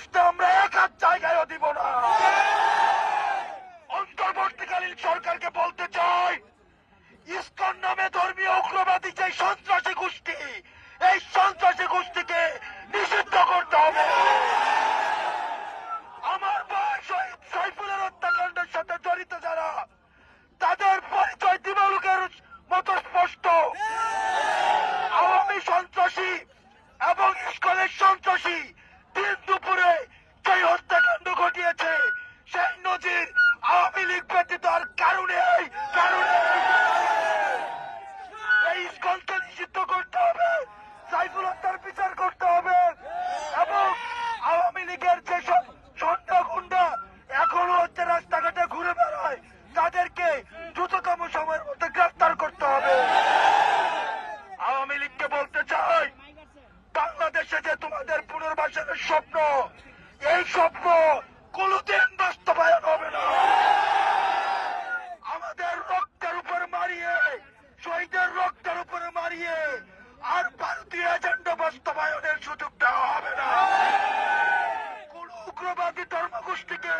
কষ্ট আমরা এক হাত জায়গায়ও দিব না। অন্তর্বর্তীকালীন সরকারকে বলতে চাই, ইস্কন নামে ধর্মীয় উগ্রবাদী যে সন্ত্রাসী গোষ্ঠী, এই সন্ত্রাসী গোষ্ঠীকে নিষিদ্ধ করতে হবে। আমার ভাই সাইফুলের হত্যাকাণ্ডের সাথে জড়িত যারা, তাদের পরিচয় দিবালুকের মতো স্পষ্ট। আওয়ামী সন্ত্রাসী এবং ইস্কনের সন্ত্রাসী এই স্বপ্ন কোনোদিন বাস্তবায়ন হবে না। আমাদের রক্তের উপর মারিয়ে, শহীদের রক্তের উপরে মারিয়ে আর ভারতীয় এজেন্ডা বাস্তবায়নের সুযোগ দেওয়া হবে না। কোন উগ্রবাদী ধর্মগোষ্ঠীকে